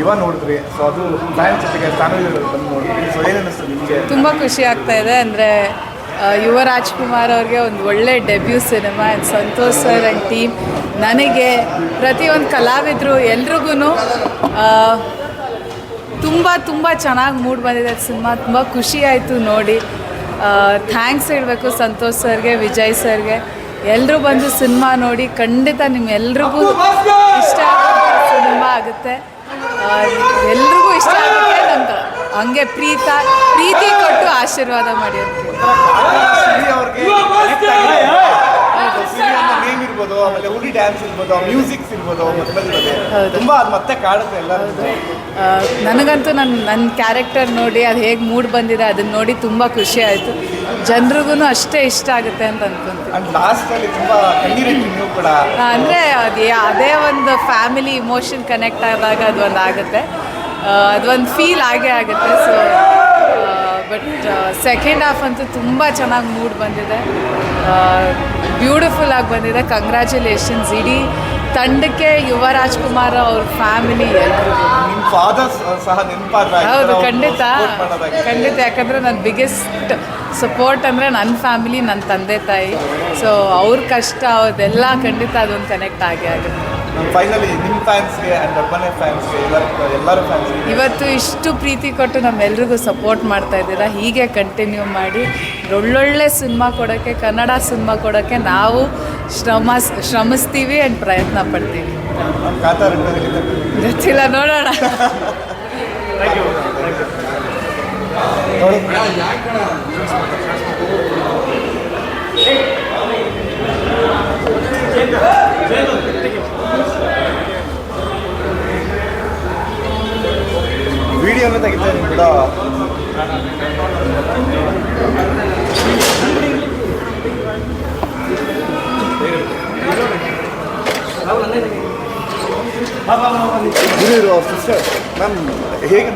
ಯುವ ನೋಡಿದ್ರಿ ಸೊ ಅದು ಜೊತೆಗೆ ತುಂಬ ಖುಷಿ ಆಗ್ತಾ ಇದೆ. ಅಂದರೆ ಯುವ ರಾಜ್ಕುಮಾರ್ ಅವ್ರಿಗೆ ಒಂದು ಒಳ್ಳೆ debut cinema and Santosh sir and team ನನಗೆ ಪ್ರತಿಯೊಂದು ಕಲಾವಿದರು ಎಲ್ರಿಗೂ ತುಂಬ ತುಂಬ ಚೆನ್ನಾಗಿ ಮೂಡ್ ಬಂದಿದೆ ಸಿನಿಮಾ. ತುಂಬ ಖುಷಿ ಆಯಿತು ನೋಡಿ. ಥ್ಯಾಂಕ್ಸ್ ಹೇಳಬೇಕು ಸಂತೋಷ್ ಸರ್ಗೆ ವಿಜಯ್ ಸರ್ಗೆ ಎಲ್ಲರೂ ಬಂದು ಸಿನಿಮಾ ನೋಡಿ ಖಂಡಿತ ನಿಮ್ಮೆಲ್ರಿಗೂ ಇಷ್ಟ ಸಿನಿಮಾ ಆಗುತ್ತೆ. ಎಲ್ರಿಗೂ ಇಷ್ಟ ಆಗುತ್ತೆ ನಮ್ಗೆ ಹಂಗೆ ಪ್ರೀತ ಪ್ರೀತಿ ಕೊಟ್ಟು ಆಶೀರ್ವಾದ ಮಾಡಿ ಅಂತ ಸಿರಿ ಅವ್ರಿಗೆ ನೇಮ್ ಇರ್ಬೋದು ಆಮೇಲೆ ಹುಲಿ ಡ್ಯಾನ್ಸ್ ಇರ್ಬೋದು ಮ್ಯೂಸಿಕ್ಸ್ ಇರ್ಬೋದು ಮತ್ತೆ. ತುಂಬಾ ಅದು ಮತ್ತೆ ಕಾಡುತ್ತೆ ಎಲ್ಲ. ನನಗಂತೂ ನನ್ನ ನನ್ನ ಕ್ಯಾರೆಕ್ಟರ್ ನೋಡಿ ಅದು ಹೇಗೆ ಮೂಡ್ ಬಂದಿದೆ ಅದನ್ನ ನೋಡಿ ತುಂಬ ಖುಷಿ ಆಯಿತು. ಜನರಿಗೂ ಅಷ್ಟೇ ಇಷ್ಟ ಆಗುತ್ತೆ ಅಂತ ಅನ್ಕೊಂತೀನಿ. ಅಂಡ್ ಲಾಸ್ಟ್ ಅಲ್ಲಿ ತುಂಬಾ ಕಣ್ಣೀರಿಟ್ಟು ಕೂಡ. ಅಂದರೆ ಅದೇ ಅದೇ ಒಂದು ಫ್ಯಾಮಿಲಿ ಇಮೋಷನ್ ಕನೆಕ್ಟ್ ಆದಾಗ ಅದು ಒಂದು ಆಗುತ್ತೆ. ಅದೊಂದು ಫೀಲ್ ಆಗೇ ಆಗುತ್ತೆ ಸೊ ಬಟ್ ಸೆಕೆಂಡ್ ಹಾಫ್ ಅಂತೂ ತುಂಬ ಚೆನ್ನಾಗಿ ಮೂಡ್ ಬಂದಿದೆ. ಬ್ಯೂಟಿಫುಲ್ ಆಗಿ ಬಂದಿದೆ. ಕಂಗ್ರ್ಯಾಚುಲೇಷನ್ಸ್ ಇಡೀ ತಂಡಕ್ಕೆ ಯುವ ರಾಜ್ಕುಮಾರ್ ಅವ್ರ ಫ್ಯಾಮಿಲಿ ಎಲ್ಲರಿಗೂ ನಿಮ್ಮ ಫಾದರ್ ಸಹ ನೆನಪಾದ್ರೆ ಹೌದು ಖಂಡಿತ. ಖಂಡಿತ ಯಾಕಂದರೆ ನನ್ನ ಬಿಗ್ಗೆಸ್ಟ್ ಸಪೋರ್ಟ್ ಅಂದರೆ ನನ್ನ ಫ್ಯಾಮಿಲಿ ನನ್ನ ತಂದೆ ತಾಯಿ. ಸೊ ಅವ್ರ ಕಷ್ಟ ಅದೆಲ್ಲ ಖಂಡಿತ ಅದೊಂದು ಕನೆಕ್ಟ್ ಆಗೇ ಆಗುತ್ತೆ. ಫೈನಲಿ ನಿಮ್ಮ ಫ್ಯಾನ್ಸ್ಗೆ ಅಂಡ್ ಅರ್ಬನ್ ಫ್ಯಾನ್ಸ್ಗೆ ಎಲ್ಲರ ಎಲ್ಲರ ಫ್ಯಾನ್ಸ್ಗೆ ಇವತ್ತು ಇಷ್ಟು ಪ್ರೀತಿ ಕೊಟ್ಟು ನಮ್ಮೆಲ್ರಿಗೂ ಸಪೋರ್ಟ್ ಮಾಡ್ತಾ ಇದ್ದೀರಾ ಹೀಗೆ ಕಂಟಿನ್ಯೂ ಮಾಡಿ ಒಳ್ಳೊಳ್ಳೆ ಸಿನಿಮಾ ಕೊಡೋಕ್ಕೆ ಕನ್ನಡ ಸಿನಿಮಾ ಕೊಡೋಕ್ಕೆ ನಾವು ಶ್ರಮ ಶ್ರಮಿಸ್ತೀವಿ ಆ್ಯಂಡ್ ಪ್ರಯತ್ನ ಪಡ್ತೀವಿ ನಮ್ಮ ಕಾತಾರ ಗೊತ್ತಿಲ್ಲ ನೋಡೋಣ ವಿಡಿಯೋನ ತೆಗಿತಾ ಇದ್ದೀನಿ ಕೂಡ ಗುರು ಸಿಸ್ಟರ್ ಮ್ಯಾಮ್ ಹೇಗೆ